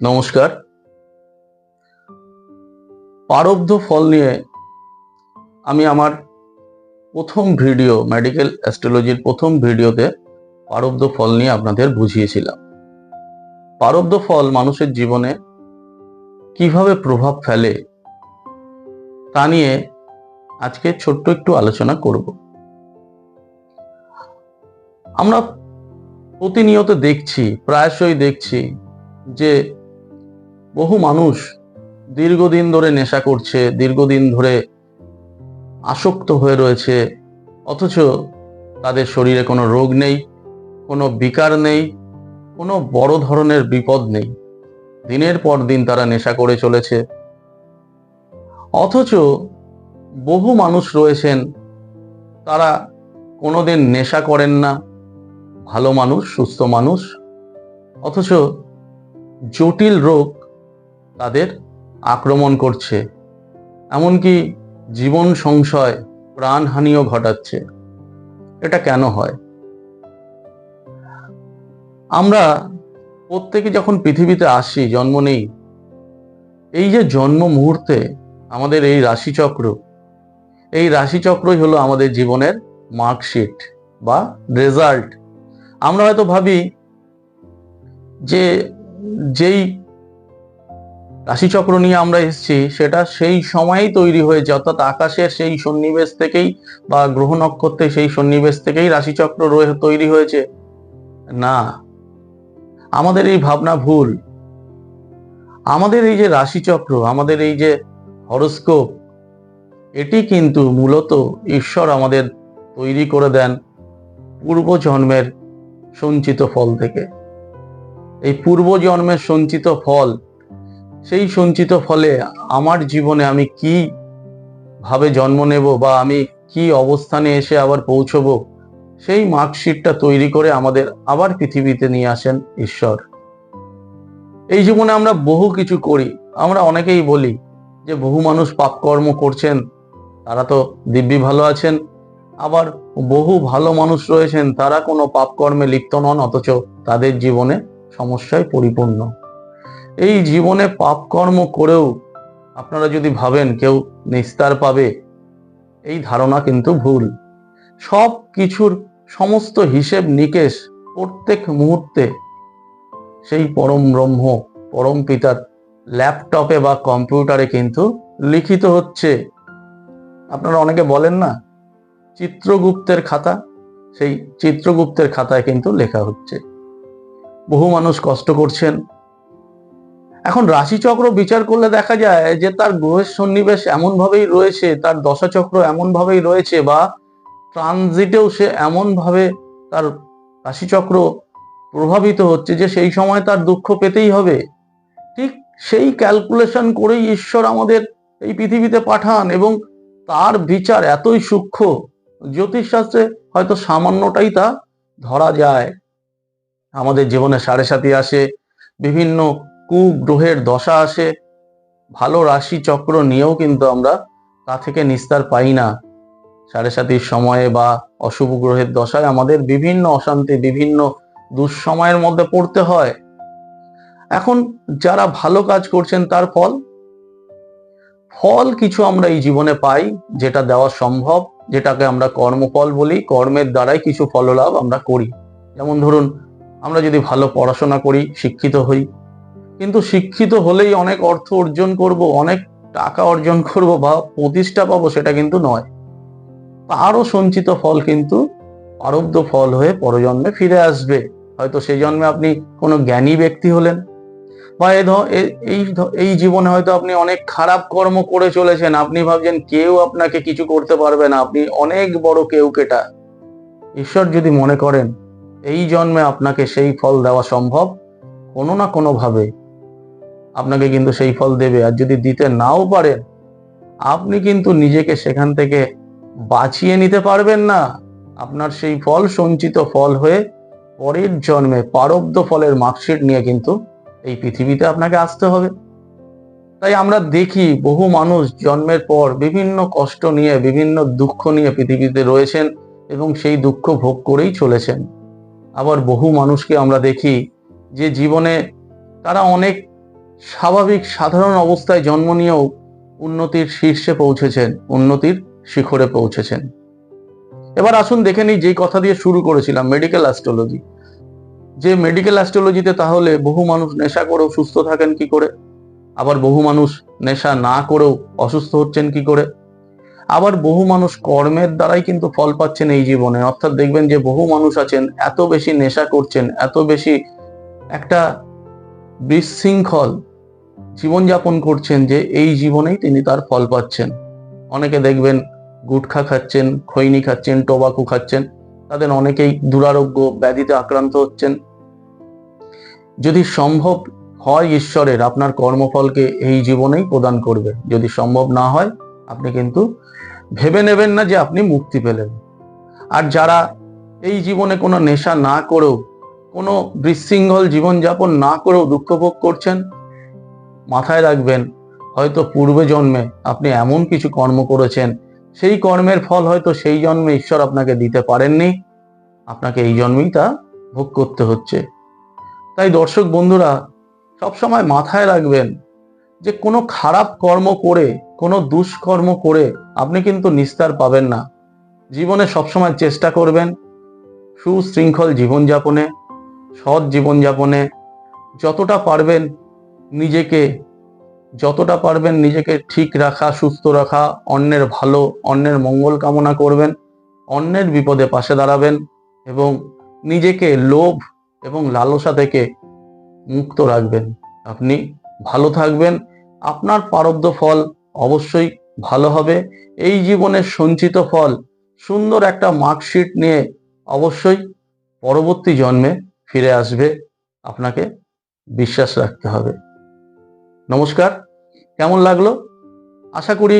নমস্কার। পারব্ধ ফল নিয়ে আমি আমার প্রথম ভিডিও মেডিকেল অ্যাস্ট্রোলজির প্রথম ভিডিওতে পারব্ধ ফল নিয়ে আপনাদের বুঝিয়েছিলাম। পারব্ধ ফল মানুষের জীবনে কীভাবে প্রভাব ফেলে তা নিয়ে আজকে ছোট্ট একটু আলোচনা করব। আমরা প্রতিনিয়ত দেখছি, প্রায়শই দেখছি যে বহু মানুষ দীর্ঘদিন ধরে নেশা করছে, দীর্ঘদিন ধরে আসক্ত হয়ে রয়েছে, অথচ তাদের শরীরে কোনো রোগ নেই, কোনো বিকার নেই, কোনো বড় ধরনের বিপদ নেই। দিনের পর দিন তারা নেশা করে চলেছে। অথচ বহু মানুষ রয়েছেন, তারা কোনোদিন নেশা করেন না। ভালো মানুষ, সুস্থ মানুষ, অথচ জটিল রোগ তাদের আক্রমণ করছে। এমনকি জীবন সংশয়, প্রাণহানিও ঘটাচ্ছে। এটা কেন হয়? আমরা প্রত্যেকে যখন পৃথিবীতে আসি, জন্ম নেই, এই যে জন্ম মুহূর্তে আমাদের এই রাশিচক্র, এই রাশিচক্রই হলো আমাদের জীবনের মার্কশিট বা রেজাল্ট। আমরা হয়তো ভাবি যে যেই রাশিচক্র নিয়ে আমরা এসেছি, সেটা সেই সময়েই তৈরি হয়েছে, অর্থাৎ আকাশের সেই সন্নিবেশ থেকেই বা গ্রহ নক্ষত্রে সেই সন্নিবেশ থেকেই রাশিচক্র রয়ে তৈরি হয়েছে। না, আমাদের এই ভাবনা ভুল। আমাদের এই যে রাশিচক্র, আমাদের এই যে হরস্কোপ, এটি কিন্তু মূলত ঈশ্বর আমাদের তৈরি করে দেন পূর্ব জন্মের সঞ্চিত ফল থেকে। এই পূর্ব জন্মের সঞ্চিত ফল সেই সঞ্চিত ফলে আমার জীবনে আমি কি ভাবে জন্ম নেব বা আমি কি অবস্থানে এসে আবার পৌঁছবো, সেই মার্কশিটটা তৈরি করে আমাদের আবার পৃথিবীতে নিয়ে আসেন ঈশ্বর। এই জীবনে আমরা বহু কিছু করি। আমরা অনেকেই বলি যে বহু মানুষ পাপকর্ম করছেন, তারা তো দিব্যি ভালো আছেন, আবার বহু ভালো মানুষ রয়েছেন, তারা কোনো পাপকর্মে লিপ্ত নন, অথচ তাদের জীবনে সমস্যায় পরিপূর্ণ। এই জীবনে পাপকর্ম করেও আপনারা যদি ভাবেন কেউ নিস্তার পাবে, এই ধারণা কিন্তু ভুল। সব কিছুর সমস্ত হিসেব নিকেশ প্রত্যেক মুহূর্তে সেই পরম ব্রহ্ম, পরম পিতার ল্যাপটপে বা কম্পিউটারে কিন্তু লিখিত হচ্ছে। আপনারা অনেকে বলেন না, চিত্রগুপ্তের খাতা, সেই চিত্রগুপ্তের খাতায় কিন্তু লেখা হচ্ছে। বহু মানুষ কষ্ট করছেন এখন রাশিচক্র বিচার করলে দেখা যায় যে তার গ্রহের সন্নিবেশ এমন ভাবেই রয়েছে, তার দশাচক্র এমন ভাবেই রয়েছে বা ট্রানজিটেও সে এমন ভাবে তার রাশিচক্র প্রভাবিত হচ্ছে যে সেই সময় তার দুঃখ পেতেই হবে। ঠিক সেই ক্যালকুলেশন করেই ঈশ্বর আমাদের এই পৃথিবীতে পাঠান এবং তার বিচার এতই সূক্ষ্ম, জ্যোতিষশাস্ত্রে হয়তো সামান্যটাই তা ধরা যায়। আমাদের জীবনে সাড়ে সাথী আসে, বিভিন্ন কুগ্রহের দশা আসে। ভালো রাশি চক্র নিয়েও কিন্তু আমরা তা থেকে নিস্তার পাই না। সাড়ে সাতির সময়ে বা অশুভ গ্রহের দশায় আমাদের বিভিন্ন অশান্তি, বিভিন্ন দুঃসময়ের মধ্যে পড়তে হয়। এখন যারা ভালো কাজ করছেন তার ফল? ফল কিছু আমরা এই জীবনে পাই, যেটা দেওয়া সম্ভব, যেটাকে আমরা কর্মফল বলি, কর্মের দ্বারাই কিছু ফললাভ আমরা করি। যেমন ধরুন, আমরা যদি ভালো পড়াশোনা করি, শিক্ষিত হই কিন্তু শিক্ষিত হলেই অনেক অর্থ অর্জন করব, অনেক টাকা অর্জন করব বা প্রতিষ্ঠা পাবো সেটা কিন্তু নয়। তারও সঞ্চিত ফল কিন্তু আরব্ধ ফল হয়ে পরজন্মে ফিরে আসবে। হয়তো সেই জন্মে আপনি কোনো জ্ঞানী ব্যক্তি হলেন বা এ এই এই জীবনে হয়তো আপনি অনেক খারাপ কর্ম করে চলেছেন, আপনি ভাবছেন কেউ আপনাকে কিছু করতে পারবে না, আপনি অনেক বড় কেউ কেটা। ঈশ্বর যদি মনে করেন, এই জন্মে আপনাকে সেই ফল দেওয়া সম্ভব কোনো না কোনো ভাবে আপনাকে কিন্তু সেই ফল দেবে। আর যদি দিতে নাও পারেন, আপনি কিন্তু নিজেকে সেখান থেকে বাঁচিয়ে নিতে পারবেন না। আপনার সেই ফল সঞ্চিত ফল হয়ে পরের জন্মে পারব্ধ ফলের মার্কশিট নিয়ে কিন্তু এই পৃথিবীতে আপনাকে আসতে হবে। তাই আমরা দেখি বহু মানুষ জন্মের পর বিভিন্ন কষ্ট নিয়ে, বিভিন্ন দুঃখ নিয়ে পৃথিবীতে রয়েছেন এবং সেই দুঃখ ভোগ করেই চলেছেন। আবার বহু মানুষকে আমরা দেখি যে জীবনে তারা অনেক স্বাভাবিক সাধারণ অবস্থায় জন্ম নিয়েও উন্নতির শীর্ষে পৌঁছেছেন, উন্নতির শিখরে পৌঁছেছেন। এবার আসুন দেখে নিই যেই কথা দিয়ে শুরু করেছিলাম মেডিকেল অ্যাস্ট্রোলজি যে মেডিকেল অ্যাস্ট্রোলজিতে তাহলে বহু মানুষ নেশা করেও সুস্থ থাকেন কি করে? আবার বহু মানুষ নেশা না করেও অসুস্থ হচ্ছেন কি করে? আবার বহু মানুষ কর্মের দ্বারাই কিন্তু ফল পাচ্ছেন এই জীবনে। অর্থাৎ দেখবেন যে বহু মানুষ আছেন, এত বেশি নেশা করছেন, এত বেশি একটা বিশৃঙ্খল জীবনযাপন করছেন যে এই জীবনেই তিনি তার ফল পাচ্ছেন। অনেকে দেখবেন গুটখা খাচ্ছেন, খৈনি খাচ্ছেন, টোবাকু খাচ্ছেন, তাদের অনেকেই দুরারোগ্য ব্যাধিতে আক্রান্ত হচ্ছেন। যদি সম্ভব হয় ঈশ্বরের, আপনার কর্মফলকে এই জীবনেই প্রদান করবে। যদি সম্ভব না হয়, আপনি কিন্তু ভেবে নেবেন না যে আপনি মুক্তি পেলেন। আর যারা এই জীবনে কোনো নেশা না করেও কোনো বিশৃঙ্খল জীবনযাপন না করেও দুঃখ ভোগ করছেন? মাথায় রাখবেন, হয়তো পূর্বে জন্মে আপনি এমন কিছু কর্ম করেছেন, সেই কর্মের ফল হয়তো সেই জন্মে ঈশ্বর আপনাকে দিতে পারেননি। আপনাকে এই জন্মেই তা ভোগ করতে হচ্ছে। তাই দর্শক বন্ধুরা, সবসময় মাথায় রাখবেন যে কোনো খারাপ কর্ম করে, কোনো দুষ্কর্ম করে আপনি কিন্তু নিস্তার পাবেন না। জীবনে সবসময় চেষ্টা করবেন সুশৃঙ্খল জীবনযাপনে। সৎ জীবনযাপনে যতটা পারবেন নিজেকে, যতটা পারবেন নিজেকে ঠিক রাখা, সুস্থ রাখা, অন্যের ভালো, অন্যের মঙ্গল কামনা করবেন, অন্যের বিপদে পাশে দাঁড়াবেন এবং নিজেকে লোভ এবং লালসা থেকে মুক্ত রাখবেন। আপনি ভালো থাকবেন, আপনার প্রারব্ধ ফল অবশ্যই ভালো হবে। এই জীবনের সঞ্চিত ফল, সুন্দর একটা মার্কশিট নিয়ে অবশ্যই পরবর্তী জন্মে ফিরে আসবে, আপনাকে বিশ্বাস রাখতে হবে। নমস্কার, কেমন লাগল? আশা করি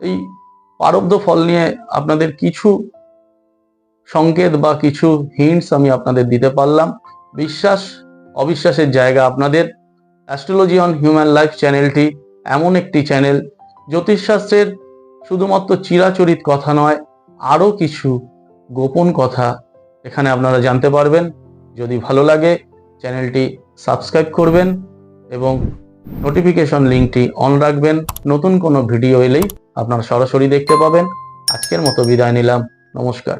এই প্রারব্ধ ফল নিয়ে আপনাদের কিছু সংকেত বা কিছু হিন্টস আমি আপনাদের দিতে পারলাম। বিশ্বাস, অবিশ্বাসের জায়গা আপনাদের। অ্যাস্ট্রোলজি অন হিউম্যান লাইফ চ্যানেলটি এমন একটি চ্যানেল। জ্যোতিষশাস্ত্রের শুধুমাত্র চিরাচরিত কথা নয়, আরও কিছু গোপন কথা এখানে আপনারা জানতে পারবেন। যদি ভালো লাগে, চ্যানেলটি সাবস্ক্রাইব করবেন এবং নোটিফিকেশন লিঙ্কটি অন রাখবেন। নতুন কোনো ভিডিও এলেই আপনারা সরাসরি দেখতে পাবেন। আজকের মতো বিদায় নিলাম। নমস্কার।